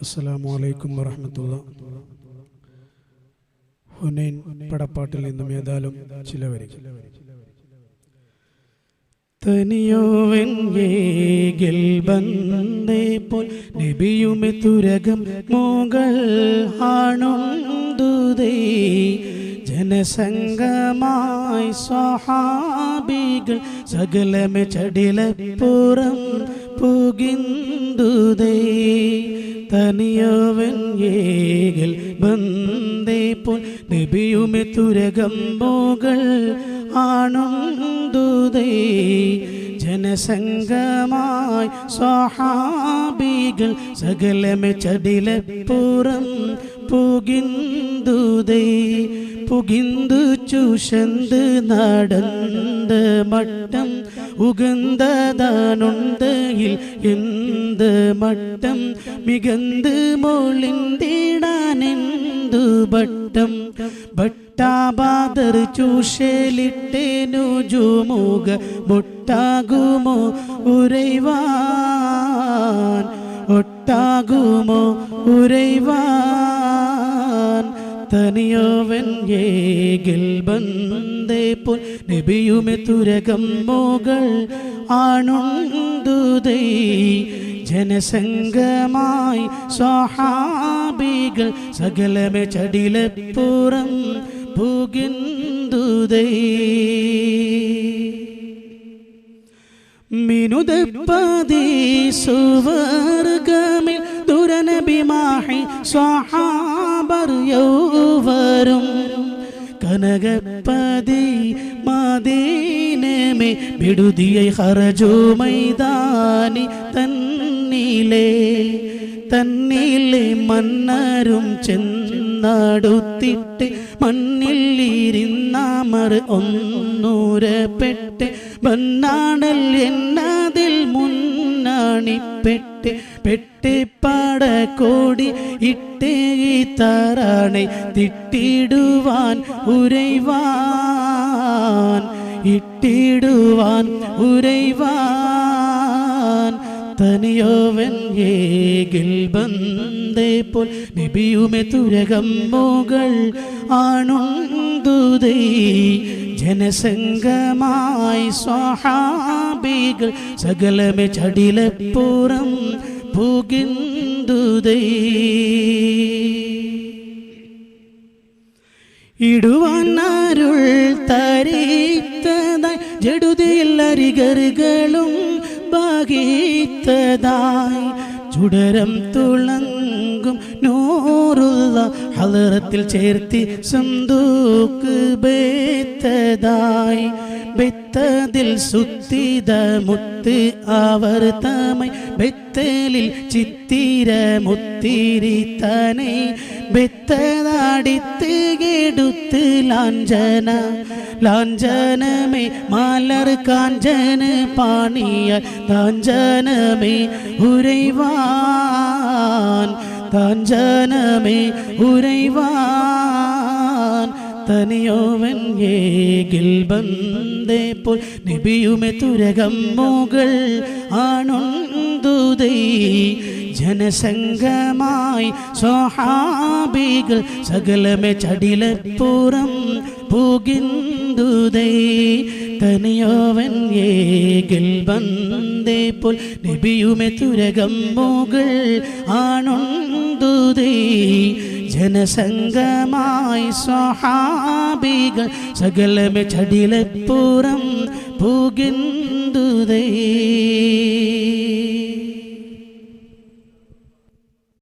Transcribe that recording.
അസ്സലാമു അലൈക്കും വറഹമത്തുള്ള. ഹുനൈൻ പടപ്പാട്ടിൽ നിന്നും ഏതാലും ചില വരികൾ. തനിയോവൻ ഏകിൽ ബന്ദേ പോൽ നബിയുമെ തുരകം മുകൾ ആണുന്തുതേ. ജനസംഗമായി സ്വഹാബികൾ സകലമെ ചടിലപ്പുറം പുകിന്തുതേ. തനിയവൻ ബന്ദേ പോൽ നബിയുമെ തുരകം പോകൾ ആണുന്തുതേ. ജനസംഗമായി സ്വഹാബികൾ സകലമെ ചടിലപ്പുറം പുകിന്തുതേ. പുകിന്തു ചൂഷന്ത് നടന്ത് മട്ടം ഉഗന്ധതാനുണ്ടയിൽ എന്ത് മട്ടം മികന്ത് മൊളിന്തിടാനെന്തു ഭട്ടം? ഭട്ടാബാദർ ചൂഷലിട്ടേനു ജുമുക മുട്ടാകുമോ ഉറൈവാൻ ഒട്ടാകുമോ ഉറൈവാൻ തനിയോവൻ ഏകിൽ ബന്ദേ പോൽ നബിയുമെ തുരകം മോകൾ ആണുന്തുതൈ ജനസംഗമായി സ്വഹാബികൾ സകലമെ ചടിലപ്പുറം ഭൂഗിന്തുതൈ മിനുദപ്പതി സുവർഗമിൽ ദുരനബിമാഹി യൗവരും കനകപ്പതി മാതീനമേ വിടുതിயை ഹറജു മൈതാനി തന്നിലേ തന്നിലെ മന്നരും ചെന്നടുത്തിട്ട് മണ്ണിൽ ഇരുന്നാമർ ഒന്നൂരപ്പെട്ട് മണ്ണാണൽ എന്നതിൽ മുന്നാണിപ്പെട്ട് പെട്ടിപ്പാട കോടി ഇട്ടേ താറാണെ തിട്ടിടുവാൻ ഉരൈവാൻ ഇട്ടിടുവാൻ ഉരൈവാൻ തനിയോവൻ ഏകിൽ ബന്ദേ പോൽ നബിയുമെ തുരകം മോകൾ ആണുന്തുതൈ ജനസംഗമായി സ്വഹാബികൾ സകലമെ ചടിലപ്പുറം ഭൂഗിന്തുതൈ ഇടുവാനാരുൾ തരീത്തതായി ജടുതിയിൽ അരികറുകളും ഭാഗീത്തതായി. ചുടരം തുളങ്കും നൂറുള്ള ഹലറത്തിൽ ചേർത്തി സന്തൂക്ക് ബേത്തതായി. ബെത്തതിൽ സുത്തിത മുത്ത് അവർ തമൈ. ബെത്തലിൽ ചിത്തിര മുത്തിരി തനെ. ബെത്തതാടിത്ത് കെടുത്ത് ലാഞ്ചന ലാഞ്ചനമേ മലർ കാഞ്ചന പാണിയ താഞ്ചനമേ ഉരൈവാൻ താഞ്ചനമേ ഉരൈവാൻ തനിയോവൻ ഏകിൽ ബന്ദേ പോൽ നബിയുമെ തുരകം മുകൾ ആണുന്തുതൈ ജനസംഗമായി സ്വഹാബികൾ സകലമെ ചടിലപ്പുറം പൂകിന്തുതൈ തനിയോവൻ ഏകിൽ വന്നേ പോൽ. നബിയുമെ തുരകം മുകൾ ആണുന്തുതൈ ജനസംഗമായി സ്വഹാബികൾ സകലമെ ചടിലപ്പുറം പൂകിന്തുതൈ.